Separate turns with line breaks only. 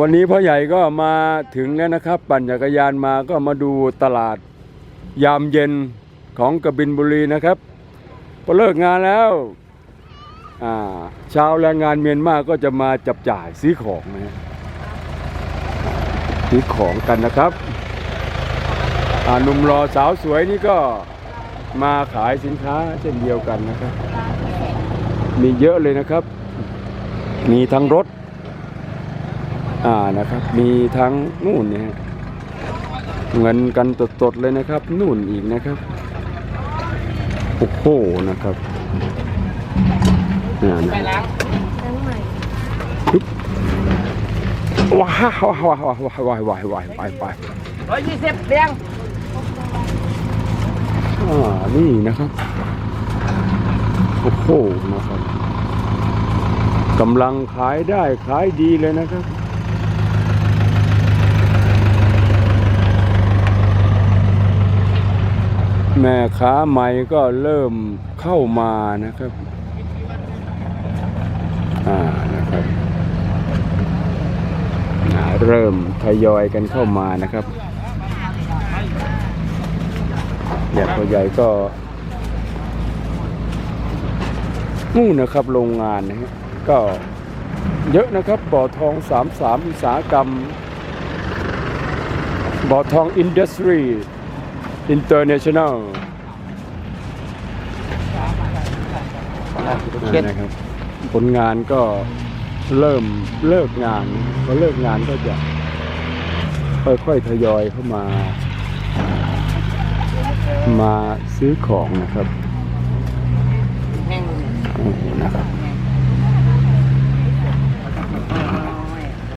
วันนี้พ่อใหญ่ก็มาถึงแล้วนะครับ ปั่นจักรยานมาก็มาดูตลาดยามเย็นของกบินบุรีนะครับพอเลิกงานแล้วชาวแรงงานเมียนมาก็จะมาจับจ่ายซื้อของนะซื้อของกันนะครับหนุ่มรอสาวสวยนี่ก็มาขายสินค้าเช่นเดียวกันนะครับ มีเยอะเลยนะครับ มีทั้งรถ อ่านะครับ มีทั้งนู่นเนี่ยฮะเงินกันตดๆเลยนะครับ นู่นอีกนะครับโอ้โหนะครับอ่านะ
ไปล้าง
ว้าวว้าวว้าวว้าวว้าวว้าวว้าวว้าว
ร้อยยี่สิบเรียง
อ่านี่นะครับโอ้โหนะครับกำลังขายได้ขายดีเลยนะครับ แม่ค้าใหม่ก็เริ่มเข้ามานะครับอ่านะครับเริ่มทยอยกันเข้ามานะครับอย่างตัวใหญ่ก็นู่นนะครับโรงงานนะฮะก็เยอะนะครับบ่อทองสามสามอุตสาหกรรมบ่อทองอินดัสทรี อินเตอร์เนชั่นแนลนะครับ ผลงานก็เริ่มเลิกงานพอเลิกงานก็จะค่อยๆทยอยเข้ามา มาซื้อของนะครับ
แห้ง
โอ้โหนะครับ